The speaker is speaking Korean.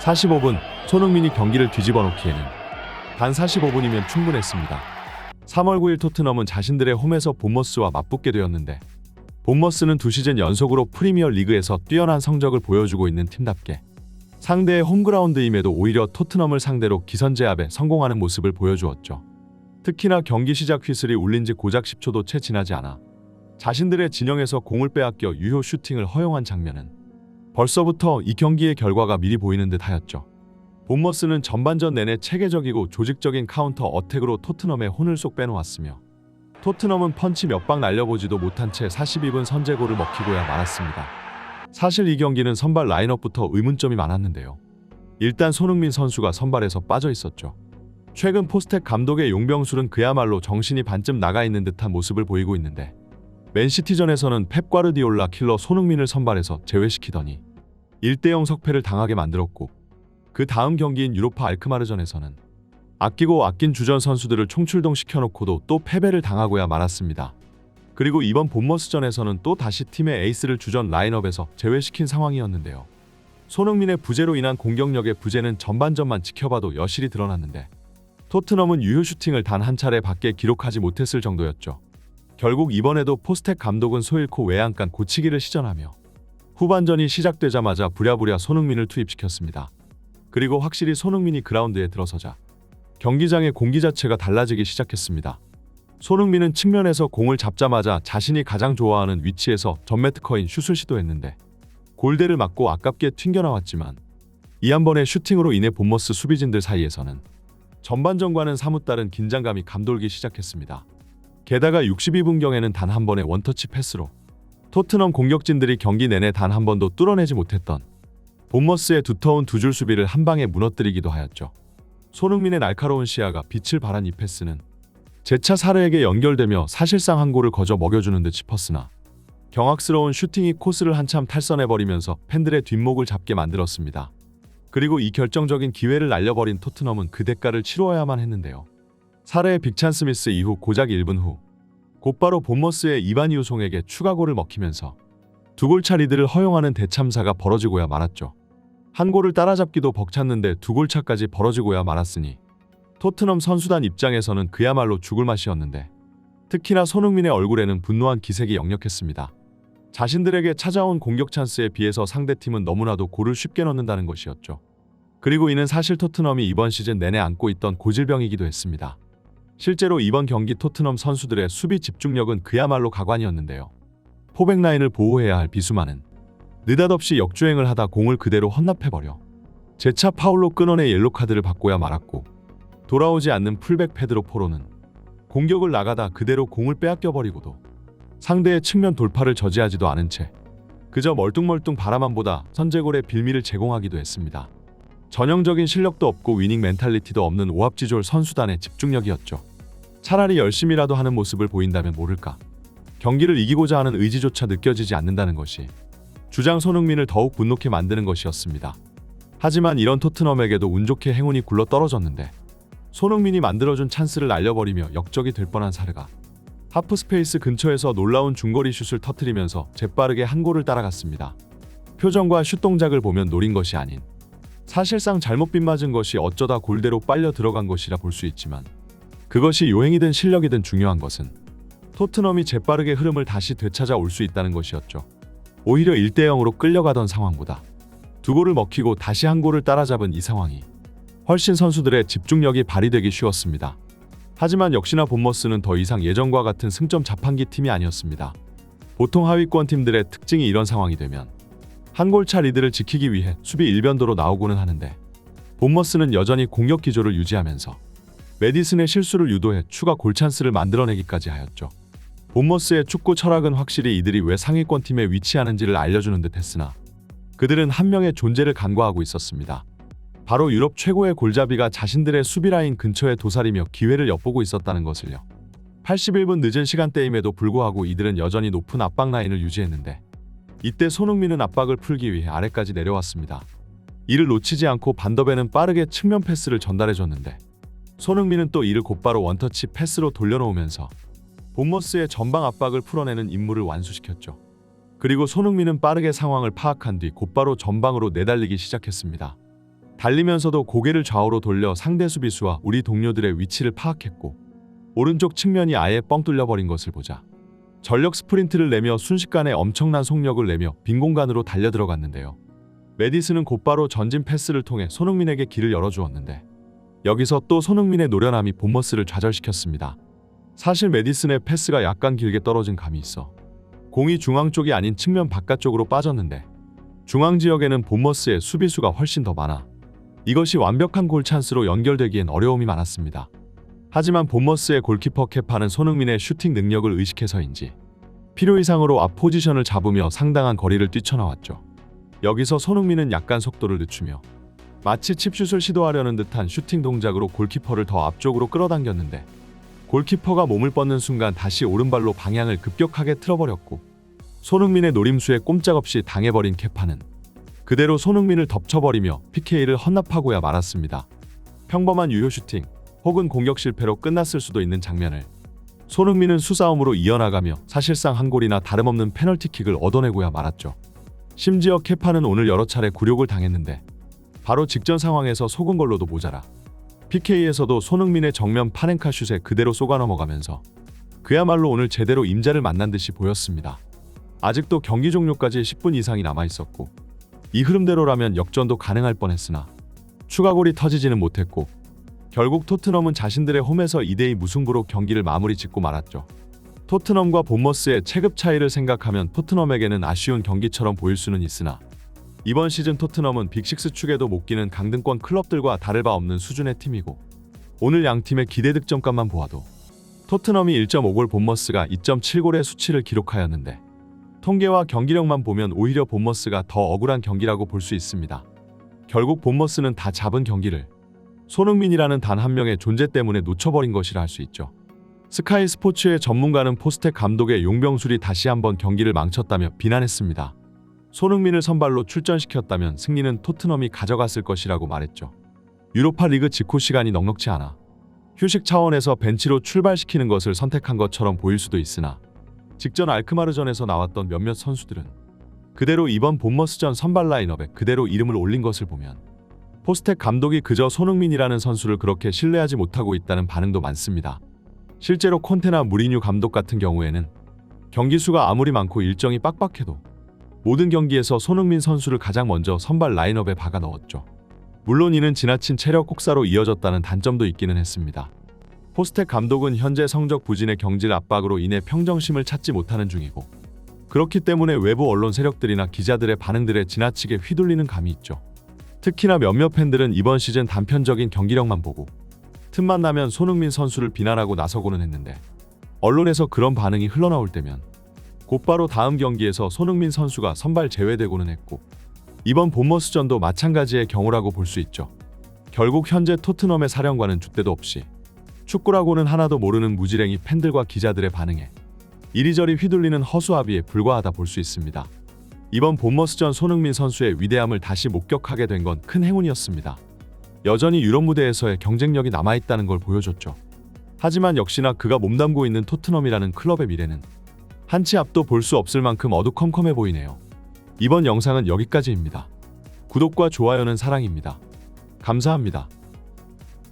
45분 손흥민이 경기를 뒤집어 놓기에는 단 45분이면 충분했습니다. 3월 9일 토트넘은 자신들의 홈에서 본머스와 맞붙게 되었는데 본머스는 두 시즌 연속으로 프리미어 리그에서 뛰어난 성적을 보여주고 있는 팀답게 상대의 홈그라운드임에도 오히려 토트넘을 상대로 기선제압에 성공하는 모습을 보여주었죠. 특히나 경기 시작 휘슬이 울린 지 고작 10초도 채 지나지 않아 자신들의 진영에서 공을 빼앗겨 유효 슈팅을 허용한 장면은 벌써부터 이 경기의 결과가 미리 보이는 듯 하였죠. 본머스는 전반전 내내 체계적이고 조직적인 카운터 어택으로 토트넘의 혼을 쏙 빼놓았으며 토트넘은 펀치 몇 방 날려보지도 못한 채 42분 선제골을 먹히고야 말았습니다. 사실 이 경기는 선발 라인업부터 의문점이 많았는데요. 일단 손흥민 선수가 선발에서 빠져 있었죠. 최근 포스텍 감독의 용병술은 그야말로 정신이 반쯤 나가 있는 듯한 모습을 보이고 있는데 맨시티전에서는 펩 과르디올라 킬러 손흥민을 선발해서 제외시키더니 1대0 석패를 당하게 만들었고 그 다음 경기인 유로파 알크마르전에서는 아끼고 아낀 주전 선수들을 총출동시켜놓고도 또 패배를 당하고야 말았습니다. 그리고 이번 본머스전에서는 또 다시 팀의 에이스를 주전 라인업에서 제외시킨 상황이었는데요. 손흥민의 부재로 인한 공격력의 부재는 전반전만 지켜봐도 여실히 드러났는데 토트넘은 유효 슈팅을 단 한 차례 밖에 기록하지 못했을 정도였죠. 결국 이번에도 포스텍 감독은 소일코 외양간 고치기를 시전하며 후반전이 시작되자마자 부랴부랴 손흥민을 투입시켰습니다. 그리고 확실히 손흥민이 그라운드에 들어서자 경기장의 공기 자체가 달라지기 시작했습니다. 손흥민은 측면에서 공을 잡자마자 자신이 가장 좋아하는 위치에서 전매특허인 슛을 시도했는데 골대를 맞고 아깝게 튕겨나왔지만 이 한 번의 슈팅으로 인해 본머스 수비진들 사이에서는 전반전과는 사뭇 다른 긴장감이 감돌기 시작했습니다. 게다가 62분경에는 단 한 번의 원터치 패스로 토트넘 공격진들이 경기 내내 단 한 번도 뚫어내지 못했던 본머스의 두터운 두 줄 수비를 한 방에 무너뜨리기도 하였죠. 손흥민의 날카로운 시야가 빛을 발한 이 패스는 제차 사르에게 연결되며 사실상 한 골을 거저 먹여주는 듯 싶었으나 경악스러운 슈팅이 코스를 한참 탈선해버리면서 팬들의 뒷목을 잡게 만들었습니다. 그리고 이 결정적인 기회를 날려버린 토트넘은 그 대가를 치루어야만 했는데요. 사르의 빅찬 스미스 이후 고작 1분 후 곧바로 본머스의 이반 이우송에게 추가골을 먹히면서 두 골차 리드를 허용하는 대참사가 벌어지고야 말았죠. 한 골을 따라잡기도 벅찼는데 두 골차까지 벌어지고야 말았으니 토트넘 선수단 입장에서는 그야말로 죽을 맛이었는데 특히나 손흥민의 얼굴에는 분노한 기색이 역력했습니다. 자신들에게 찾아온 공격 찬스에 비해서 상대팀은 너무나도 골을 쉽게 넣는다는 것이었죠. 그리고 이는 사실 토트넘이 이번 시즌 내내 안고 있던 고질병이기도 했습니다. 실제로 이번 경기 토트넘 선수들의 수비 집중력은 그야말로 가관이었는데요. 포백 라인을 보호해야 할 비수만은 느닷없이 역주행을 하다 공을 그대로 헌납해버려 재차 파울로 끊어내 옐로 카드를 받고야 말았고 돌아오지 않는 풀백 페드로 포로는 공격을 나가다 그대로 공을 빼앗겨 버리고도 상대의 측면 돌파를 저지하지도 않은 채 그저 멀뚱멀뚱 바라만 보다 선제골의 빌미를 제공하기도 했습니다. 전형적인 실력도 없고 위닝 멘탈리티도 없는 오합지졸 선수단의 집중력이었죠. 차라리 열심히라도 하는 모습을 보인다면 모를까. 경기를 이기고자 하는 의지조차 느껴지지 않는다는 것이 주장 손흥민을 더욱 분노케 만드는 것이었습니다. 하지만 이런 토트넘에게도 운 좋게 행운이 굴러 떨어졌는데 손흥민이 만들어준 찬스를 날려버리며 역적이 될 뻔한 사르가 하프 스페이스 근처에서 놀라운 중거리 슛을 터트리면서 재빠르게 한 골을 따라갔습니다. 표정과 슛 동작을 보면 노린 것이 아닌 사실상 잘못 빗맞은 것이 어쩌다 골대로 빨려 들어간 것이라 볼 수 있지만 그것이 요행이든 실력이든 중요한 것은 토트넘이 재빠르게 흐름을 다시 되찾아 올 수 있다는 것이었죠. 오히려 1대 0으로 끌려가던 상황보다 두 골을 먹히고 다시 한 골을 따라잡은 이 상황이 훨씬 선수들의 집중력이 발휘되기 쉬웠습니다. 하지만 역시나 본머스는 더 이상 예전과 같은 승점 자판기 팀이 아니었습니다. 보통 하위권 팀들의 특징이 이런 상황이 되면 한 골 차 리드를 지키기 위해 수비 일변도로 나오고는 하는데 본머스는 여전히 공격 기조를 유지하면서 메디슨의 실수를 유도해 추가 골 찬스를 만들어내기까지 하였죠. 본머스의 축구 철학은 확실히 이들이 왜 상위권 팀에 위치하는지를 알려주는 듯 했으나 그들은 한 명의 존재를 간과하고 있었습니다. 바로 유럽 최고의 골잡이가 자신들의 수비 라인 근처에 도사리며 기회를 엿보고 있었다는 것을요. 81분 늦은 시간대임에도 불구하고 이들은 여전히 높은 압박 라인을 유지했는데 이때 손흥민은 압박을 풀기 위해 아래까지 내려왔습니다. 이를 놓치지 않고 반더벤은 빠르게 측면 패스를 전달해줬는데 손흥민은 또 이를 곧바로 원터치 패스로 돌려놓으면서 본머스의 전방 압박을 풀어내는 임무를 완수시켰죠. 그리고 손흥민은 빠르게 상황을 파악한 뒤 곧바로 전방으로 내달리기 시작했습니다. 달리면서도 고개를 좌우로 돌려 상대 수비수와 우리 동료들의 위치를 파악했고 오른쪽 측면이 아예 뻥 뚫려버린 것을 보자 전력 스프린트를 내며 순식간에 엄청난 속력을 내며 빈 공간으로 달려 들어갔는데요. 메디슨은 곧바로 전진 패스를 통해 손흥민에게 길을 열어주었는데 여기서 또 손흥민의 노련함이 본머스를 좌절시켰습니다. 사실 메디슨의 패스가 약간 길게 떨어진 감이 있어 공이 중앙 쪽이 아닌 측면 바깥쪽으로 빠졌는데 중앙 지역에는 본머스의 수비수가 훨씬 더 많아 이것이 완벽한 골 찬스로 연결되기엔 어려움이 많았습니다. 하지만 본머스의 골키퍼 케파는 손흥민의 슈팅 능력을 의식해서인지 필요 이상으로 앞 포지션을 잡으며 상당한 거리를 뛰쳐나왔죠. 여기서 손흥민은 약간 속도를 늦추며 마치 칩슛을 시도하려는 듯한 슈팅 동작으로 골키퍼를 더 앞쪽으로 끌어당겼는데 골키퍼가 몸을 뻗는 순간 다시 오른발로 방향을 급격하게 틀어버렸고 손흥민의 노림수에 꼼짝없이 당해버린 케파는 그대로 손흥민을 덮쳐버리며 PK를 헌납하고야 말았습니다. 평범한 유효 슈팅 혹은 공격 실패로 끝났을 수도 있는 장면을 손흥민은 수싸움으로 이어나가며 사실상 한 골이나 다름없는 페널티킥을 얻어내고야 말았죠. 심지어 케파는 오늘 여러 차례 굴욕을 당했는데 바로 직전 상황에서 속은 걸로도 모자라 PK에서도 손흥민의 정면 파넨카 슛에 그대로 쏘가 넘어가면서 그야말로 오늘 제대로 임자를 만난 듯이 보였습니다. 아직도 경기 종료까지 10분 이상이 남아 있었고 이 흐름대로라면 역전도 가능할 뻔했으나 추가골이 터지지는 못했고 결국 토트넘은 자신들의 홈에서 2대2 무승부로 경기를 마무리 짓고 말았죠. 토트넘과 본머스의 체급 차이를 생각하면 토트넘에게는 아쉬운 경기처럼 보일 수는 있으나 이번 시즌 토트넘은 빅식스 축에도 못 끼는 강등권 클럽들과 다를 바 없는 수준의 팀이고 오늘 양 팀의 기대 득점값만 보아도 토트넘이 1.5골 본머스가 2.7골의 수치를 기록하였는데 통계와 경기력만 보면 오히려 본머스가 더 억울한 경기라고 볼 수 있습니다. 결국 본머스는 다 잡은 경기를 손흥민이라는 단 한 명의 존재 때문에 놓쳐버린 것이라 할 수 있죠. 스카이 스포츠의 전문가는 포스텍 감독의 용병술이 다시 한번 경기를 망쳤다며 비난했습니다. 손흥민을 선발로 출전시켰다면 승리는 토트넘이 가져갔을 것이라고 말했죠. 유로파 리그 직후 시간이 넉넉치 않아 휴식 차원에서 벤치로 출발시키는 것을 선택한 것처럼 보일 수도 있으나 직전 알크마르전에서 나왔던 몇몇 선수들은 그대로 이번 본머스전 선발 라인업에 그대로 이름을 올린 것을 보면 포스텍 감독이 그저 손흥민이라는 선수를 그렇게 신뢰하지 못하고 있다는 반응도 많습니다. 실제로 콘테나 무리뉴 감독 같은 경우에는 경기 수가 아무리 많고 일정이 빡빡해도 모든 경기에서 손흥민 선수를 가장 먼저 선발 라인업에 박아 넣었죠. 물론 이는 지나친 체력 혹사로 이어졌다는 단점도 있기는 했습니다. 포스텍 감독은 현재 성적 부진의 경질 압박으로 인해 평정심을 찾지 못하는 중이고 그렇기 때문에 외부 언론 세력들이나 기자들의 반응들에 지나치게 휘둘리는 감이 있죠. 특히나 몇몇 팬들은 이번 시즌 단편적인 경기력만 보고 틈만 나면 손흥민 선수를 비난하고 나서고는 했는데 언론에서 그런 반응이 흘러나올 때면 곧바로 다음 경기에서 손흥민 선수가 선발 제외되고는 했고 이번 본머스전도 마찬가지의 경우라고 볼 수 있죠. 결국 현재 토트넘의 사령관은 줏대도 없이 축구라고는 하나도 모르는 무지랭이 팬들과 기자들의 반응에 이리저리 휘둘리는 허수아비에 불과하다 볼 수 있습니다. 이번 본머스전 손흥민 선수의 위대함을 다시 목격하게 된 건 큰 행운이었습니다. 여전히 유럽 무대에서의 경쟁력이 남아있다는 걸 보여줬죠. 하지만 역시나 그가 몸담고 있는 토트넘이라는 클럽의 미래는 한치 앞도 볼 수 없을 만큼 어두컴컴해 보이네요. 이번 영상은 여기까지입니다. 구독과 좋아요는 사랑입니다. 감사합니다.